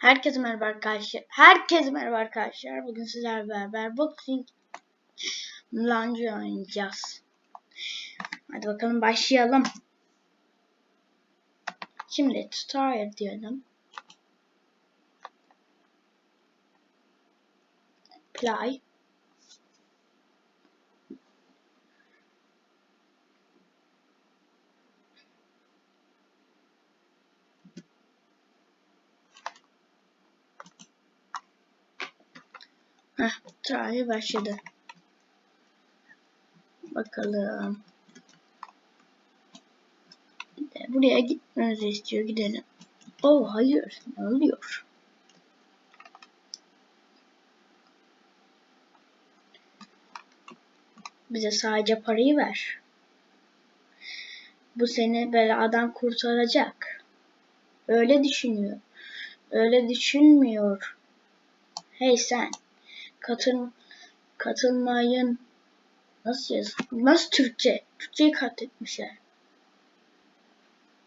Herkese merhaba arkadaşlar. Herkese merhaba arkadaşlar. Bugün sizlerle beraber boxing lunge oynayacağız. Hadi bakalım başlayalım. Şimdi start diyelim. Play. Heh, try başladı. Bakalım. Buraya gitmemizi istiyor. Gidelim. Oh hayır. Ne oluyor? Bize sadece parayı ver. Bu seni beladan kurtaracak. Öyle düşünüyor. Öyle düşünmüyor. Hey sen. Katıl katılmayın. Nasıl yaz? Nasıl Türkçe? Türkçeyi katletmişler.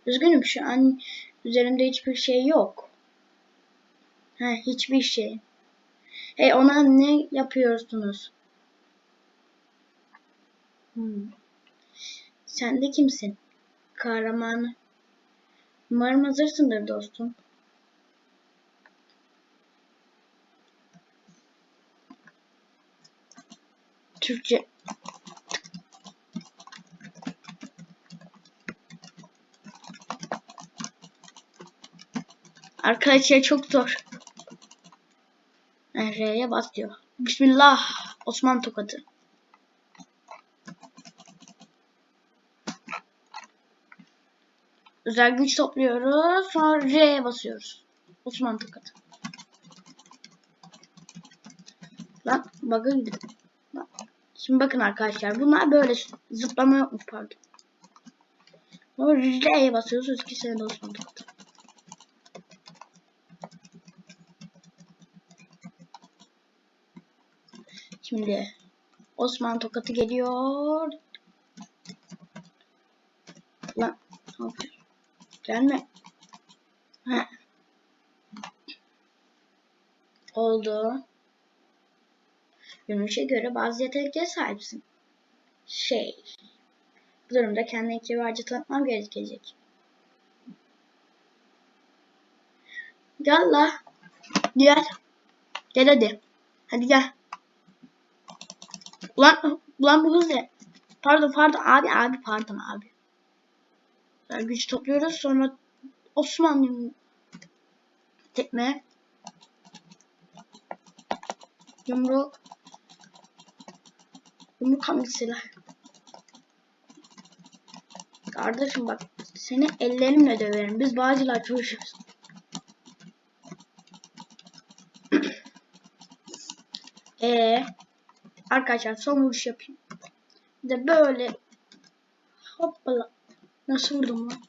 Üzgünüm şu an üzerimde hiçbir şey yok. He, hiçbir şey. Hey ona ne yapıyorsunuz? Hmm. Sen de kimsin? Kahraman. Umarım hazırsındır dostum. Türkçe. Arkadaşlar çok zor. R'ye bas diyor. Bismillah. Osman tokadı. Özel güç topluyoruz. Sonra R'ye basıyoruz. Osman tokadı. Lan bug'a gidin. Şimdi bakın arkadaşlar bunlar böyle zıplama pardon. Sonra R'ye basıyoruz. İki sene de Osman tokadı. Şimdi Osman tokatı geliyor. Lan ne yapıyorsun? Gelme. Ha. Oldu. Görünüşe göre bazı yeteneklere sahipsin. Şey. Bu durumda kendini kibarca tanıtmam gerekecek. Gel la. Gel. Gel hadi. Hadi gel. Ulan, ulan bu hız ne? Pardon pardon abi abi pardon abi. Yani güç topluyoruz sonra Osmanlı tekme yumruk hangi silah? Kardeşim bak seni ellerimle döverim. Biz bağcılar çalışıyoruz. Eee Arkadaşlar son vuruş yapayım. Bir de böyle hoppala. Nasıl vurdum lan?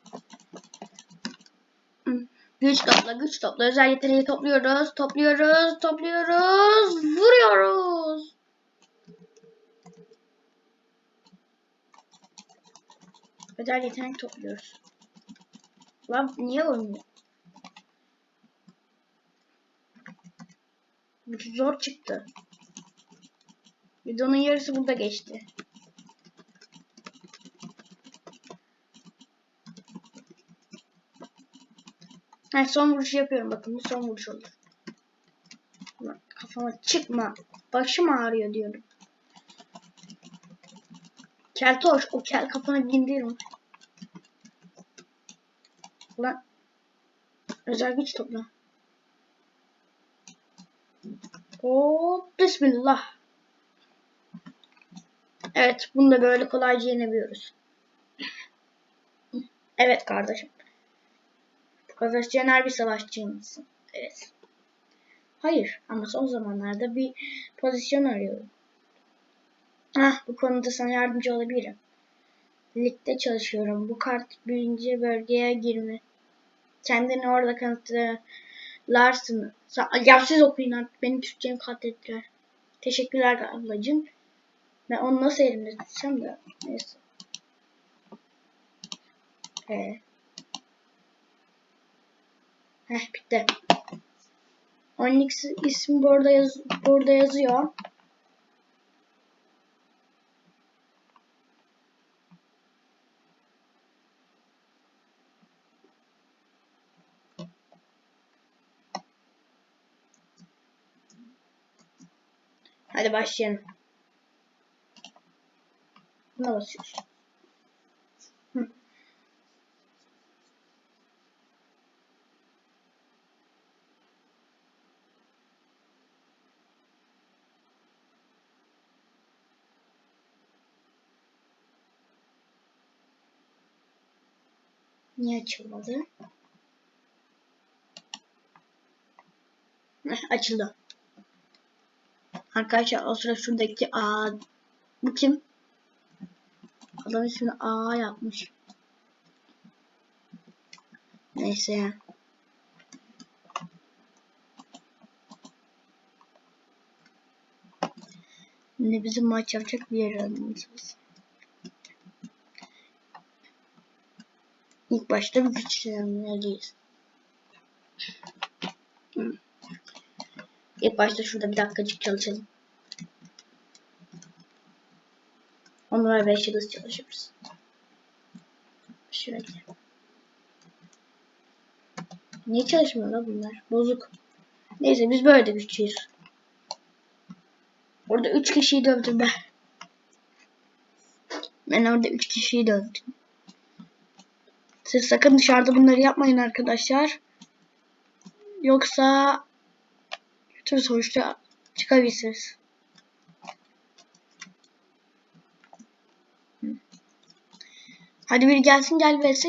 Güç topla, güç topla. Özel yeteneği topluyoruz, topluyoruz, topluyoruz, vuruyoruz. Özel yetenek topluyoruz. Lan niye olmuyor? Bu zor çıktı. Videonun yarısı burada geçti. Ha, son vuruş yapıyorum bakın bu son vuruş olur. Kafama çıkma. Başım ağrıyor diyorum. Keltoş o kel kafana bindirim. Ulan özel güç topla. Hop bismillah. Evet, bunu da böyle kolayca yenebiliyoruz. Evet kardeşim. Profesyonel bir savaşçı mısın? Evet. Hayır ama son zamanlarda bir pozisyon arıyorum. Ah bu konuda sana yardımcı olabilirim. Ligde çalışıyorum. Bu kart birinci bölgeye girme. Kendini orada kanıtlarsın. Ya siz okuyun artık. Benim Türkçemi katlettiler. Teşekkürler ablacığım. Ben onu nasıl elimde tutacağım da neyse. Ee. Heh bitti. Onyx ismi burada yaz burada yazıyor. Hadi başlayalım. Buna basıyoruz. Hı. Niye açılmadı? Heh, açıldı. Arkadaşlar o sıra şuradaki A bu kim? Adam ismini A yapmış. Neyse. Ne bizim maç yapacak bir yer aramamız lazım. İlk başta bir güçlenmeliyiz. Hı. İlk başta şurada bir dakikacık çalışalım. Onlara 5 yıldız çalışırız. Şöyle. Niye çalışmıyor lan bunlar? Bozuk. Neyse biz böyle de güçlüyüz. Orada 3 kişiyi dövdüm ben. Ben orada 3 kişiyi dövdüm. Siz sakın dışarıda bunları yapmayın arkadaşlar. Yoksa bir sonuçta çıkabilirsiniz. Hadi biri gelsin gel vs.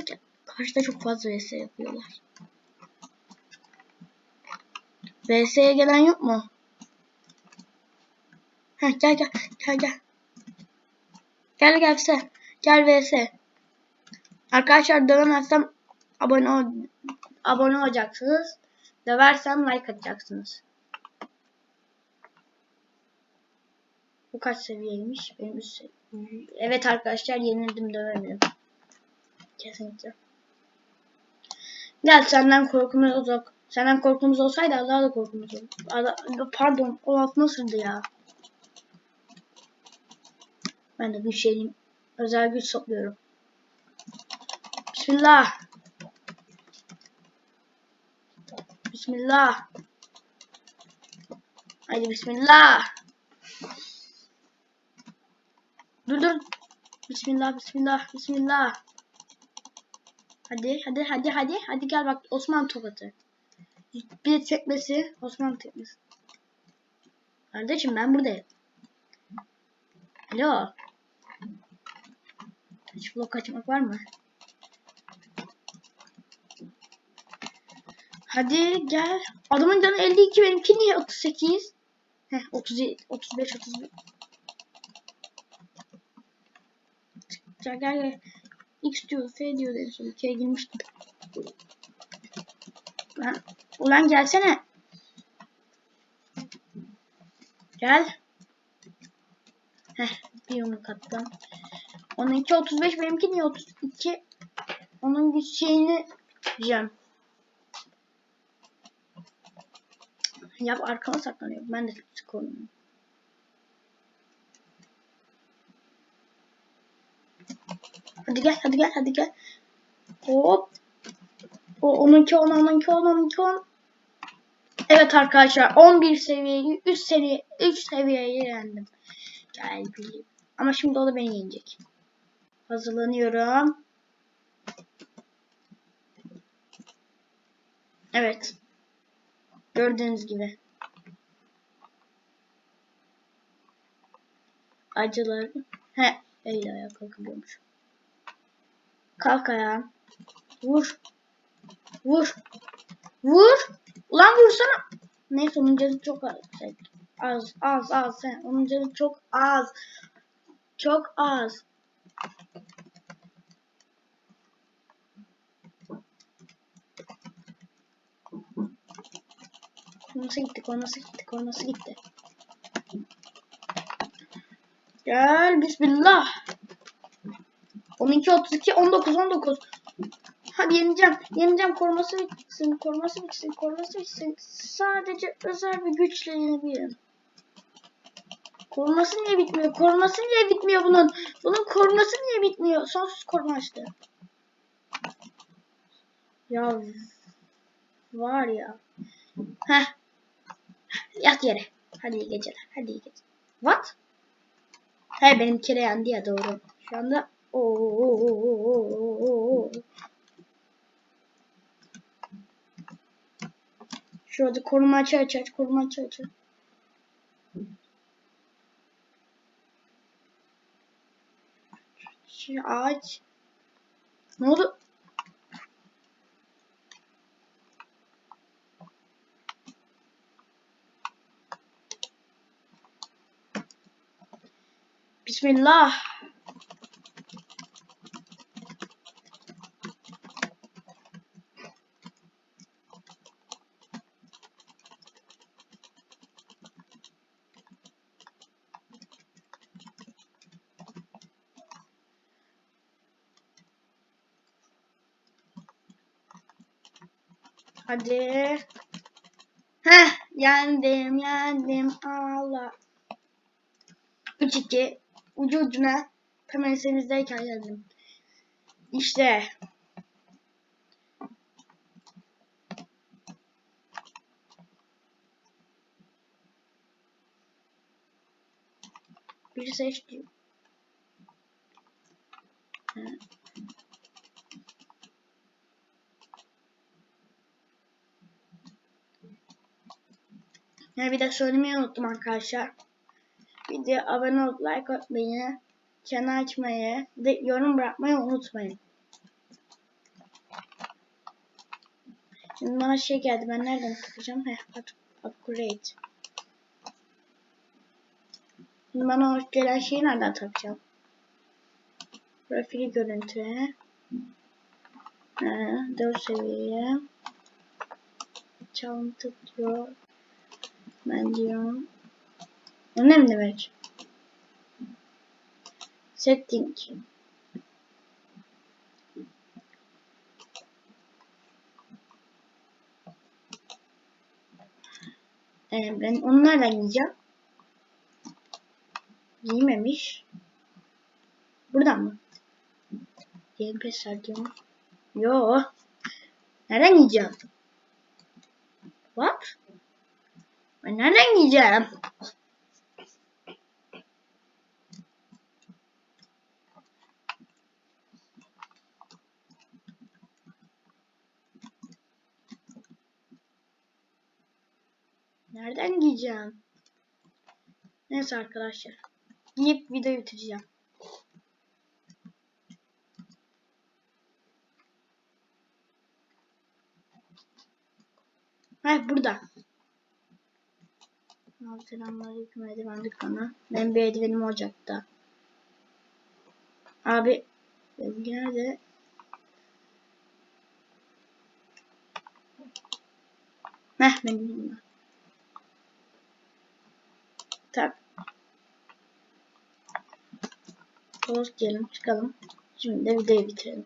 Karşıda çok fazla vs yapıyorlar. VS'ye gelen yok mu? Heh, gel gel gel gel. Gel gel. Gel vs. Arkadaşlar dövemezsem abone ol abone olacaksınız. Döversem like atacaksınız. Bu kaç seviyeymiş? Benim üst. Evet arkadaşlar yenildim dövemedim. Kesinlikle. Gel senden korkumuz uzak. Senden korkumuz olsaydı Allah'a da korkumuz. Allah, pardon o laf nasıldı ya? Ben de güç şeyim. Özel güç topluyorum. Bismillah. Bismillah. Haydi bismillah. Dur dur. Bismillah bismillah bismillah. Hadi hadi hadi hadi hadi gel bak Osman tokatı. Bir de tekmesi Osman tekmesi. Kardeşim ben buradayım. Alo. Hiç blok açmak var mı? Hadi gel. Adamın canı 52 benimki niye 38? Heh 37 35 31. Gel gel gel. X diyor, F diyor en son. K'ye girmiştim. Lan, ulan gelsene. Gel. Heh, bir yumruk attım. Onunki 35, benimki niye 32? Onun güç şeyini diyeceğim. Yap arkama saklanıyor. Ben de konuyorum. Hadi gel, hadi gel, hadi gel. Hop. O onunki on, onunki on, onunki on. Evet arkadaşlar 11 seviyeyi 3 seviye 3 seviyeye yendim. Gel. Ama şimdi o da beni yenecek. Hazırlanıyorum. Evet. Gördüğünüz gibi. Acılar. He. Eyle ayağa kalkabiliyormuş. Kalk ayağa. Vur. Vur. Vur. Ulan vursana. Neyse onun canı çok az. Az az az. Sen. Onun canı çok az. Çok az. Nasıl gittik? O nasıl gittik? O nasıl gitti? Gel bismillah. 12 32 19 19. Hadi yeneceğim. Yeneceğim koruması bitsin, koruması bitsin, koruması bitsin. Sadece özel bir güçle yenebilirim. Koruması niye bitmiyor? Koruması niye bitmiyor bunun? Bunun koruması niye bitmiyor? Sonsuz koruma açtı. Ya var ya. Heh. Yat yere. Hadi iyi geceler. Hadi iyi geceler. What? He benim kere yendi ya doğru. Şu anda Oo. Şurada koruma açı aç aç koruma açı aç. Ağaç. Ne oldu? Bismillah. Hadi. Heh, yendim, yendim. Allah. 3-2. Ucu ucuna temelsenizdeyken yendim. İşte. Bir seçtim. Evet. Ya bir de söylemeyi unuttum arkadaşlar. Video abone olup like atmayı, çana açmayı, ve yorum bırakmayı unutmayın. Şimdi bana şey geldi. Ben nereden takacağım? Heh, upgrade. Şimdi bana o gelen şeyi nereden takacağım? Profili görüntü. Ee, 4 seviye. Çalıntı diyor. Ben diyorum. Ne demek? Setting. Ee, ben onu nereden yiyeceğim? Giymemiş. Buradan mı? Pass diyorum. Yo. Nereden yiyeceğim? What? Ben nereden yiyeceğim? Nereden giyeceğim? Neyse arkadaşlar. Giyip videoyu bitireceğim. Hayır burada. Selamünaleyküm eldiven dükkanı. Ben bir eldivenim ocakta. Abi nerede? Heh benim bunlar. Tak. Post diyelim çıkalım. Şimdi de videoyu bitirelim.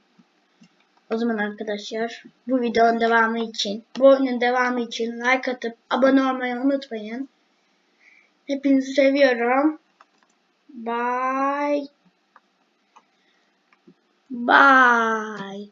O zaman arkadaşlar bu videonun devamı için, bu oyunun devamı için like atıp abone olmayı unutmayın. Hepinizi seviyorum. Bye. Bye.